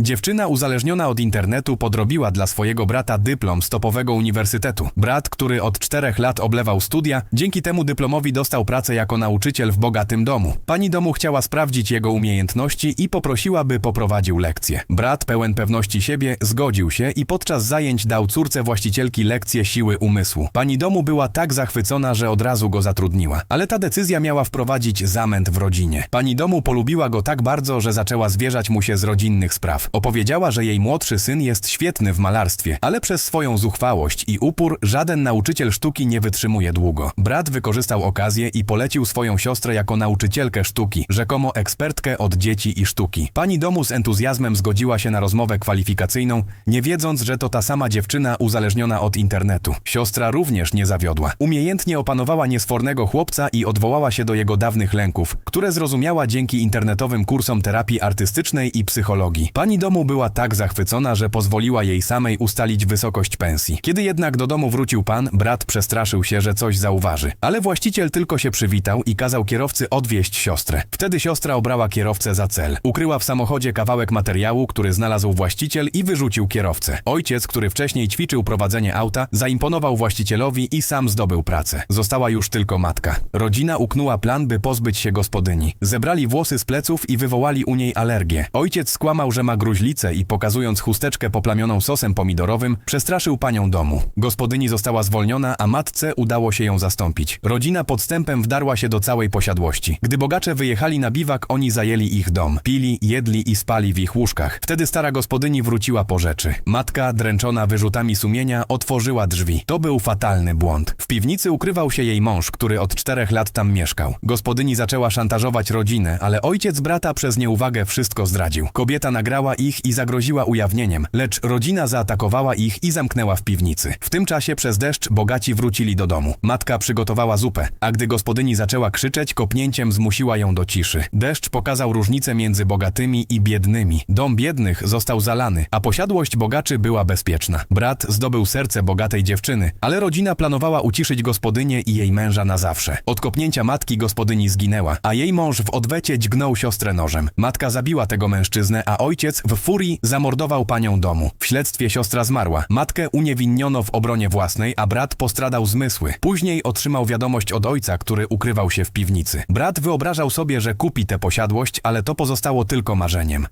Dziewczyna uzależniona od internetu podrobiła dla swojego brata dyplom z topowego uniwersytetu. Brat, który od czterech lat oblewał studia, dzięki temu dyplomowi dostał pracę jako nauczyciel w bogatym domu. Pani domu chciała sprawdzić jego umiejętności i poprosiła, by poprowadził lekcje. Brat, pełen pewności siebie, zgodził się i podczas zajęć dał córce właścicielki lekcje siły umysłu. Pani domu była tak zachwycona, że od razu go zatrudniła. Ale ta decyzja miała wprowadzić zamęt w rodzinie. Pani domu polubiła go tak bardzo, że zaczęła zwierzać mu się z rodzinnych spraw. Opowiedziała, że jej młodszy syn jest świetny w malarstwie, ale przez swoją zuchwałość i upór żaden nauczyciel sztuki nie wytrzymuje długo. Brat wykorzystał okazję i polecił swoją siostrę jako nauczycielkę sztuki, rzekomo ekspertkę od dzieci i sztuki. Pani domu z entuzjazmem zgodziła się na rozmowę kwalifikacyjną, nie wiedząc, że to ta sama dziewczyna uzależniona od internetu. Siostra również nie zawiodła. Umiejętnie opanowała niesfornego chłopca i odwołała się do jego dawnych lęków, które zrozumiała dzięki internetowym kursom terapii artystycznej i psychologii. Pani domu była tak zachwycona, że pozwoliła jej samej ustalić wysokość pensji. Kiedy jednak do domu wrócił pan, brat przestraszył się, że coś zauważy. Ale właściciel tylko się przywitał i kazał kierowcy odwieźć siostrę. Wtedy siostra obrała kierowcę za cel. Ukryła w samochodzie kawałek materiału, który znalazł właściciel i wyrzucił kierowcę. Ojciec, który wcześniej ćwiczył prowadzenie auta, zaimponował właścicielowi i sam zdobył pracę. Została już tylko matka. Rodzina uknęła plan, by pozbyć się gospodyni. Zebrali włosy z pleców i wywołali u niej alergię. Ojciec skłamał, że ma gruźlicę i pokazując chusteczkę poplamioną sosem pomidorowym, przestraszył panią domu. Gospodyni została zwolniona, a matce udało się ją zastąpić. Rodzina podstępem wdarła się do całej posiadłości. Gdy bogacze wyjechali na biwak, oni zajęli ich dom. Pili, jedli i spali w ich łóżkach. Wtedy stara gospodyni wróciła po rzeczy. Matka, dręczona wyrzutami sumienia, otworzyła drzwi. To był fatalny błąd. W piwnicy ukrywał się jej mąż, który od czterech lat tam mieszkał. Gospodyni zaczęła szantażować rodzinę, ale ojciec brata przez nieuwagę wszystko zdradził. Kobieta nagrała ich i zagroziła ujawnieniem, lecz rodzina zaatakowała ich i zamknęła w piwnicy. W tym czasie przez deszcz bogaci wrócili do domu. Matka przygotowała zupę, a gdy gospodyni zaczęła krzyczeć, kopnięciem zmusiła ją do ciszy. Deszcz pokazał różnicę między bogatymi i biednymi. Dom biednych został zalany, a posiadłość bogaczy była bezpieczna. Brat zdobył serce bogatej dziewczyny, ale rodzina planowała uciszyć gospodynię i jej męża na zawsze. Od kopnięcia matki gospodyni zginęła, a jej mąż w odwecie dźgnął siostrę nożem. Matka zabiła tego mężczyznę, a ojciec w furii zamordował panią domu. W śledztwie siostra zmarła. Matkę uniewinniono w obronie własnej, a brat postradał zmysły. Później otrzymał wiadomość od ojca, który ukrywał się w piwnicy. Brat wyobrażał sobie, że kupi tę posiadłość, ale to pozostało tylko marzeniem.